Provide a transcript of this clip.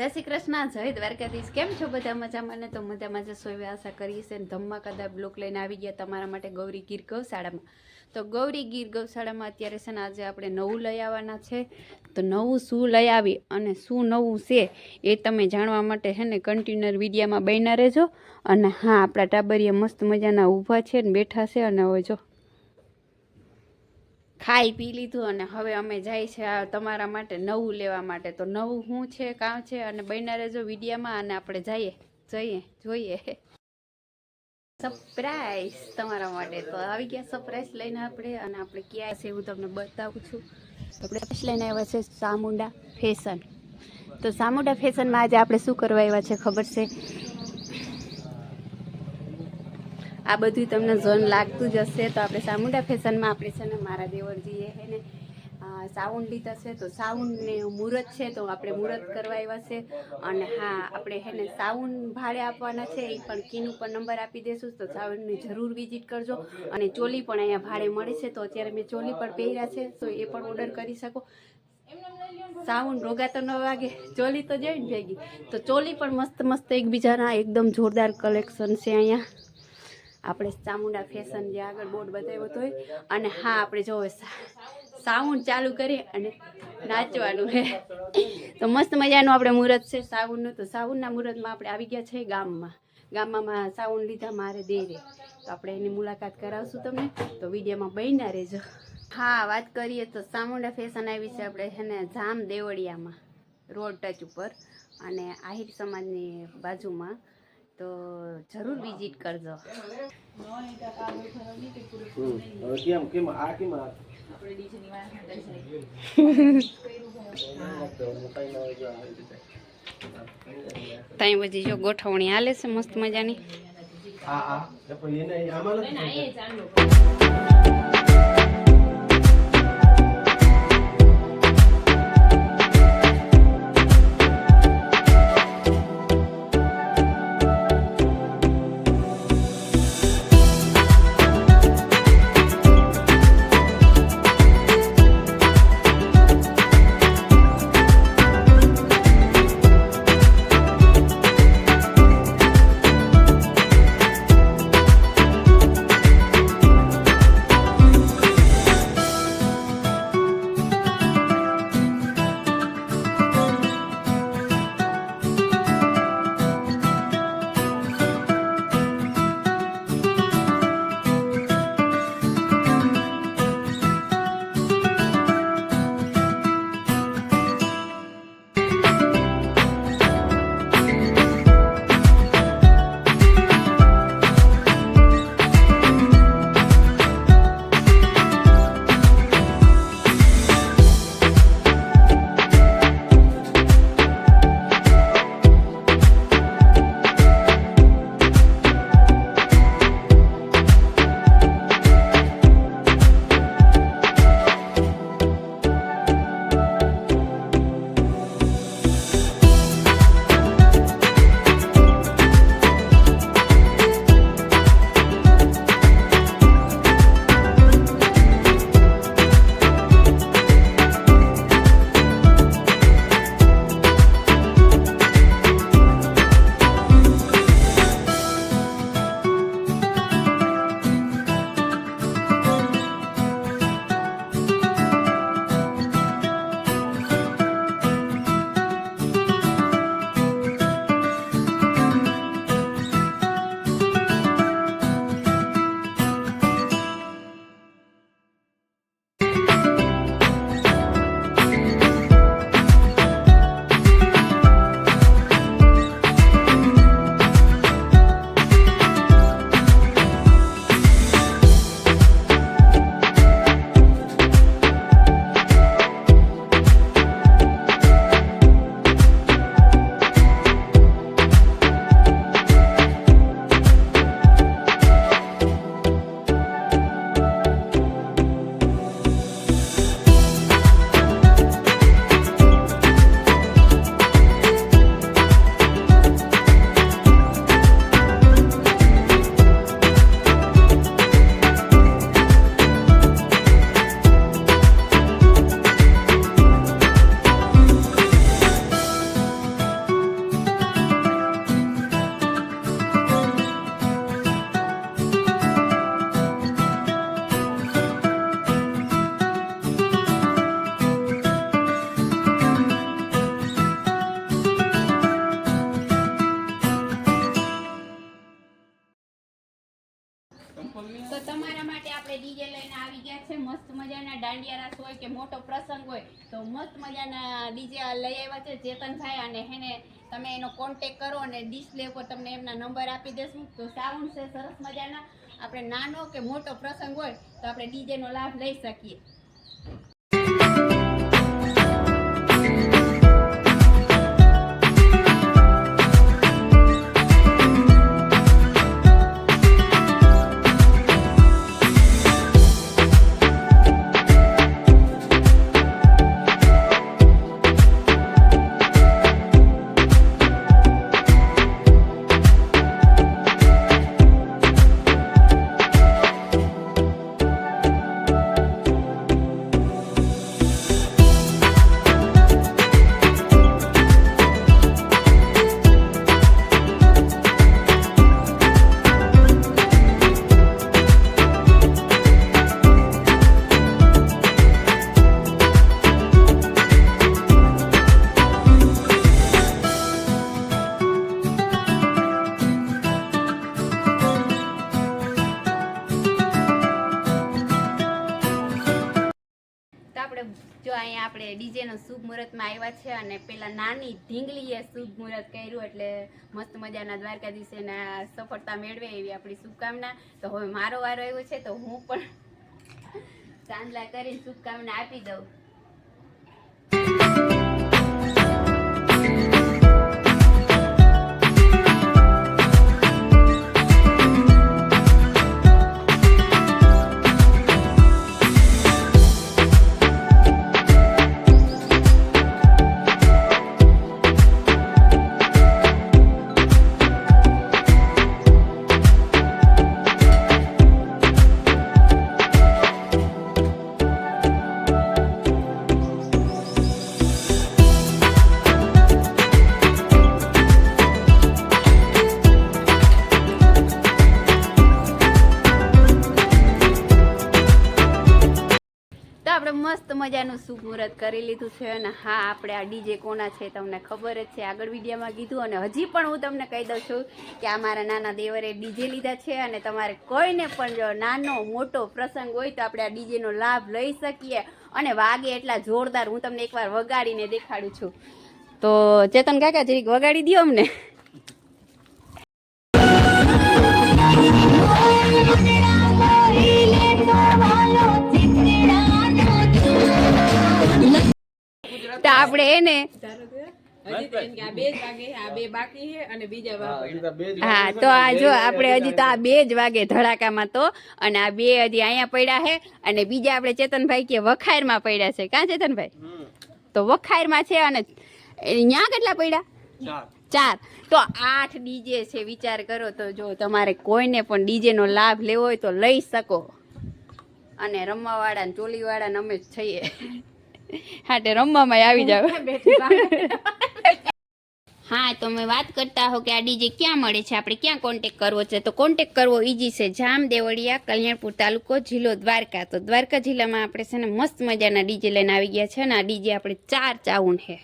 જય શ્રી કૃષ્ણ, જય દ્વારકાધીશ. કેમ છો બધા મજામાં? ને તો મજામાં જશો એવી આશા કરીએ છે ધમમાં બ્લોક લઈને આવી ગયા તમારા માટે ગૌરી ગીર ગૌશાળામાં. તો ગૌરી ગીર ગૌશાળામાં અત્યારે છે ને આજે આપણે નવું લઈ આવવાના છે. તો નવું શું લઈ આવી અને શું નવું છે એ તમે જાણવા માટે છે ને કન્ટિન્યુઅર વિડીયામાં બન્યા રહેજો. અને હા, આપણા ટાબરિયા મસ્ત મજાના ઊભા છે ને બેઠા છે અને હવે જો ખાઈ પી લીધું અને હવે અમે જાય છે આ તમારા માટે નવું લેવા માટે. તો નવું શું છે કામ છે અને બન્યા જો વિડીયામાં અને આપણે જઈએ જઈએ, જોઈએ. સરપ્રાઈઝ તમારા માટે. તો આવી ગયા સરપ્રાઈઝ લઈને આપણે અને આપણે ક્યાં છે એવું તમને બતાવું છું. આપણે લઈને આવ્યા છે ચામુંડા ફેશન તો ચામુંડા ફેશનમાં આજે આપણે શું કરવા આવ્યા છે ખબર છે? આ બધું તમને ઝોન લાગતું જ હશે. તો આપણે સામુંડા ફેશનમાં આપણે છે ને મારા દેવરજીએ હે ને સાઉન્ડ લીધા છે. તો સાઉન્ડને મુહૂર્ત છે, તો આપણે મુહૂર્ત કરવા આવ્યા છે. અને હા, આપણે હે ને સાઉન્ડ ભાડે આપવાના છે, એ પણ કિન ઉપર નંબર આપી દઈશું તો સાઉન્ડની જરૂર વિઝિટ કરજો. અને ચોલી પણ અહીંયા ભાડે મળે છે. તો અત્યારે મેં ચોલી પણ પહેર્યા છે, તો એ પણ ઓર્ડર કરી શકો. સાઉન્ડ રોગા તો ન વાગે. ચોલી તો જોઈને ભેગી. તો ચોલી પણ મસ્ત મસ્ત એકબીજાના એકદમ જોરદાર કલેક્શન છે અહીંયા. આપણે ચામુંડા ફેશન જે આગળ બોર્ડ બતાવ્યો હતો અને હા, આપણે જો સાઉન્ડ ચાલુ કરી અને નાચવાનું હે તો મસ્ત મજાનું આપણે મુહૂર્ત છે સાઉન્ડનું. તો સાઉન્ડના મુહૂર્તમાં આપણે આવી ગયા છે ગામમાં. ગામમાં સાઉન્ડ લીધા મારે દેરે. તો આપણે એની મુલાકાત કરાવશું તમને. તો વિડીયોમાં બન્યા રહેજો. હા, વાત કરીએ તો સામુંડા ફેશન આવી છે આપણે છે ને જામ દેવળિયામાં. રોડ ટચ ઉપર. અને આહિર સમાજની બાજુમાં. તો જરૂર વિઝિટ કરજો. કેમ કેમ આ કેમ આ? ત્યાં બધી જો ગોઠવણી હાલે છે મસ્ત મજાની. હા આ એ પણ તમારા માટે આપણે ડીજે લઈને આવી ગયા છે. મસ્ત મજાના દાંડિયા રાસ હોય કે મોટો પ્રસંગ હોય, તો મસ્ત મજાના ડીજે લઈ આવ્યા છે ચેતનભાઈ. અને હેને, તમે એનો કોન્ટેક કરો અને ડિસ્પ્લે પર તમને એમના નંબર આપી દેશું. તો સાઉન્ડ છે સરસ મજાના. આપણે નાનો કે મોટો પ્રસંગ હોય, તો આપણે ડીજેનો લાભ લઈ શકીએ. ડીજેનો શુભ મુહૂર્તમાં આવ્યા છે અને પેલા નાની ઢીંગલીએ શુભ મુહૂર્ત કર્યું એટલે મસ્ત મજાના દ્વારકા આ સફળતા મેળવે એવી આપણી શુભકામના. તો હવે મારો વારો આવ્યો છે તો હું પણ ચાંદલા કરીને શુભકામના આપી દઉં. આપણે મસ્ત મજાનું શુભ મુહૂર્ત કરી લીધું છે અને હા, આપણે આ ડીજે કોના છે તમને ખબર જ છે. આગળ વિડીયોમાં કીધું અને હજી પણ હું તમને કહી દઉં છું કે આ મારા નાના દેવરે ડીજે લીધા છે અને તમારે કોઈને પણ જો નાનો મોટો પ્રસંગ હોય તો આપણે આ ડીજેનો લાભ લઈ શકીએ અને વાગે એટલા જોરદાર હું તમને એકવાર વગાડીને દેખાડું છું. તો ચેતન કાકા, જરીક વગાડી દો અમને. આપણે એને હા, તો આ જો આપણે હજી તો આ બે જ વાગે ધડાકામાં તો અને આ બે હજી અહીંયા પડ્યા છે અને બીજા આપણે ચેતનભાઈ કે વખાયરમાં પડ્યા છે. કાં ચેતનભાઈ? તો વખાયરમાં છે અને અહીંયા કેટલા પડ્યા? ચાર. તો આઠ ડીજે છે વિચાર કરો તો જો તમારે કોઈને પણ ડીજે નો લાભ લેવો હોય તો લઈ શકો. અને રમવાવાળા ને ચોલીવાળા ને અમે જ છીએ હા તે રમવામાં આવી જાવ. હા તો મેં વાત કરતા હો કે આ ડીજે ક્યાં મળે છે? આપણે ક્યાં કોન્ટેક કરવો છે? તો કોન્ટેક કરવો ઈજી છે. જામ દેવળિયા કલ્યાણપુર તાલુકો જિલ્લો દ્વારકા. તો દ્વારકા જિલ્લામાં આપણે છે ને મસ્ત મજાના ડીજે લઈને આવી ગયા છે અને આ ડીજે આપણે ચાર ચાઉન છે